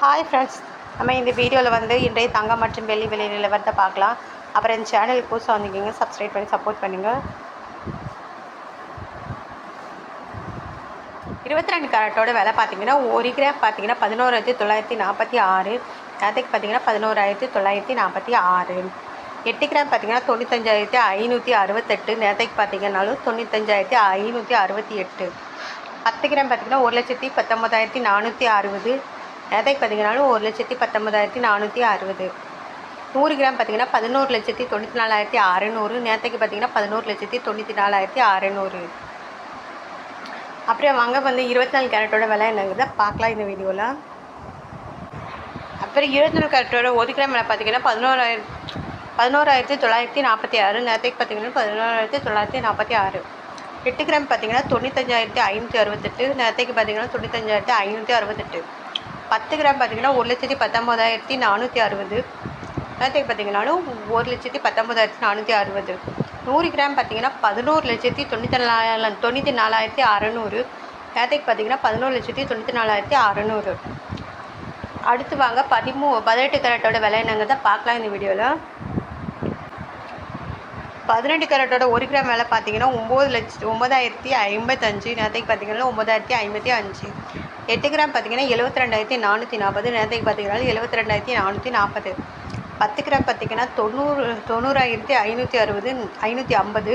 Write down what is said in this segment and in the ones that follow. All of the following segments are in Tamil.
ஹாய் ஃப்ரெண்ட்ஸ் நம்ம இந்த வீடியோவில் வந்து இன்றைய தங்கம் மற்றும் வெள்ளி வெளி நிலவரத்தை பார்க்கலாம். அப்புறம் இந்த சேனலுக்கு புதுசாக வந்திருக்கீங்க சப்ஸ்கிரைப் பண்ணி சப்போர்ட் பண்ணுங்கள் இருபத்தி ரெண்டு கேரட்டோட விலை பார்த்தீங்கன்னா ஒரு கிராம் பார்த்தீங்கன்னா பதினோராயிரத்தி தொள்ளாயிரத்தி நாற்பத்தி ஆறு நேரத்துக்கு பார்த்தீங்கன்னா பதினோராயிரத்தி தொள்ளாயிரத்தி நாற்பத்தி ஆறு. எட்டு கிராம் பார்த்தீங்கன்னா தொண்ணூத்தஞ்சாயிரத்தி ஐநூற்றி அறுபத்தெட்டு நேரத்துக்கு பார்த்தீங்கன்னாலும் தொண்ணூத்தஞ்சாயிரத்தி ஐநூற்றி அறுபத்தி எட்டு. பத்து கிராம் பார்த்தீங்கன்னா ஒரு லட்சத்தி பத்தொம்பதாயிரத்தி நானூற்றி அறுபது நேரத்துக்கு பார்த்தீங்கன்னாலும் ஒரு லட்சத்தி பத்தொம்பதாயிரத்தி நானூற்றி அறுபது. நூறு கிராம் பார்த்தீங்கன்னா பதினோரு லட்சத்தி தொண்ணூற்றி நாலாயிரத்தி அறநூறு. நேரத்துக்கு பார்த்தீங்கன்னா பதினோரு லட்சத்தி தொண்ணூற்றி நாலாயிரத்தி அறநூறு. அப்புறம் வாங்க வந்து இருபத்தி நாலு கேரட்டோட விலை என்னங்கிறத பார்க்கலாம் இந்த வீடியோவில் அப்புறம் இருபத்தி நாலு கேரட்டோட ஒரு கிராம் விலை பார்த்தீங்கன்னா பதினோராயிரம் பதினோராயிரத்தி தொள்ளாயிரத்தி நாற்பத்தி ஆறு. நேரத்துக்கு பார்த்தீங்கன்னா பதினோராயிரத்தி தொள்ளாயிரத்தி நாற்பத்தி ஆறு. எட்டு கிராம் பார்த்தீங்கன்னா தொண்ணூத்தஞ்சாயிரத்தி ஐநூற்றி அறுபத்தெட்டு. நேற்றுக்கு பார்த்தீங்கன்னா தொண்ணூத்தஞ்சாயிரத்தி ஐநூற்றி அறுபத்தெட்டு. பத்து கிராம் பார்த்தீங்கன்னா ஒரு லட்சத்தி பத்தொம்போதாயிரத்தி நானூற்றி அறுபது. நேரத்துக்கு பார்த்தீங்கன்னாலும் ஒரு லட்சத்தி பத்தொம்போதாயிரத்தி நானூற்றி அறுபது. நூறு கிராம் பார்த்தீங்கன்னா பதினோரு லட்சத்தி தொண்ணூற்றி நாலாயிரம் தொண்ணூற்றி நாலாயிரத்தி அறநூறு. நேரத்துக்கு பார்த்தீங்கன்னா பதினோரு லட்சத்தி தொண்ணூற்றி நாலாயிரத்தி அறநூறு. அடுத்து வாங்க பதிமூ பதினெட்டு கேரட்டோட விலை என்னங்கிறத பார்க்கலாம் இந்த வீடியோவில் பதினெட்டு கேரட்டோட ஒரு கிராம் விலை பார்த்தீங்கன்னா ஒம்பது லட்ச ஒம்பதாயிரத்தி ஐம்பத்தஞ்சு நேரத்துக்கு பார்த்தீங்கன்னா ஒம்பதாயிரத்தி ஐம்பத்தி அஞ்சு. எட்டு கிராம் பார்த்தீங்கன்னா எழுபத்தி ரெண்டாயிரத்தி நானூற்றி நாற்பது நேரத்துக்கு பார்த்தீங்கன்னா எழுபத்தி ரெண்டாயிரத்தி நானூற்றி நாற்பது. பத்து கிராம் பார்த்தீங்கன்னா தொண்ணூறு தொண்ணூறாயிரத்தி ஐநூற்றி அறுபது ஐநூற்றி ஐம்பது.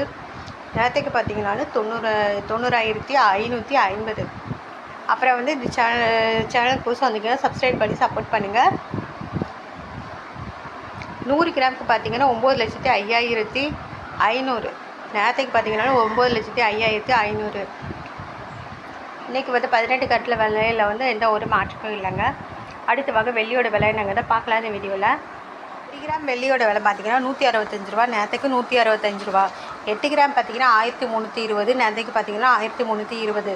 நேரத்துக்கு பார்த்தீங்கன்னா தொண்ணூறு தொண்ணூறாயிரத்தி ஐநூற்றி ஐம்பது. அப்புறம் வந்து இந்த சேனல் சேனல் புதுசாக வந்தீங்கன்னா சப்ஸ்கிரைப் பண்ணி சப்போர்ட் பண்ணுங்கள் நூறு கிராமுக்கு பார்த்தீங்கன்னா ஒம்பது லட்சத்தி ஐயாயிரத்தி ஐநூறு. நேரத்துக்கு பார்த்தீங்கன்னா ஒம்பது லட்சத்தி ஐயாயிரத்தி ஐநூறு. இன்றைக்கி வந்து பதினெட்டு கட்டில் விலையில் வந்து எந்த ஒரு மாற்றமும் இல்லைங்க. அடுத்து வகை வெள்ளியோட விலை தான் பார்க்கலாம் இந்த வீடியோவில் ஒரு கிராம் வெள்ளியோட விலை பார்த்தீங்கன்னா நூற்றி அறுபத்தஞ்சு ரூபா நேரத்துக்கு நூற்றி அறுபத்தஞ்சு ரூபா. எட்டு கிராம் பார்த்தீங்கன்னா ஆயிரத்தி முந்நூற்றி இருபது நேரத்துக்கு பார்த்தீங்கன்னா ஆயிரத்தி முந்நூற்றி இருபது.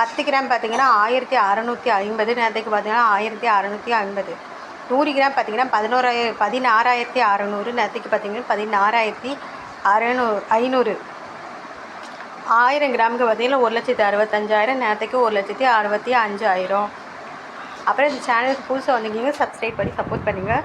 பத்து கிராம் பார்த்தீங்கன்னா ஆயிரத்தி அறநூற்றி ஐம்பது நேரத்துக்கு பார்த்தீங்கன்னா ஆயிரத்தி அறநூற்றி ஐம்பது. நூறு கிராம் பார்த்தீங்கன்னா பதினோராயிரம் பதினாறாயிரத்தி அறநூறு நேரத்துக்கு பார்த்தீங்கன்னா பதினாறாயிரத்தி அறநூறு ஐநூறு. ஆயிரம் கிராமுக்கு பார்த்தீங்கன்னா ஒரு லட்சத்தி அறுபத்தஞ்சாயிரம் நேரத்துக்கு ஒரு லட்சத்தி அறுபத்தி அஞ்சாயிரம். அப்புறம் இந்த சேனலுக்கு புதுசாக வந்தீங்க சப்ஸ்கிரைப் பண்ணி சப்போர்ட் பண்ணுங்கள்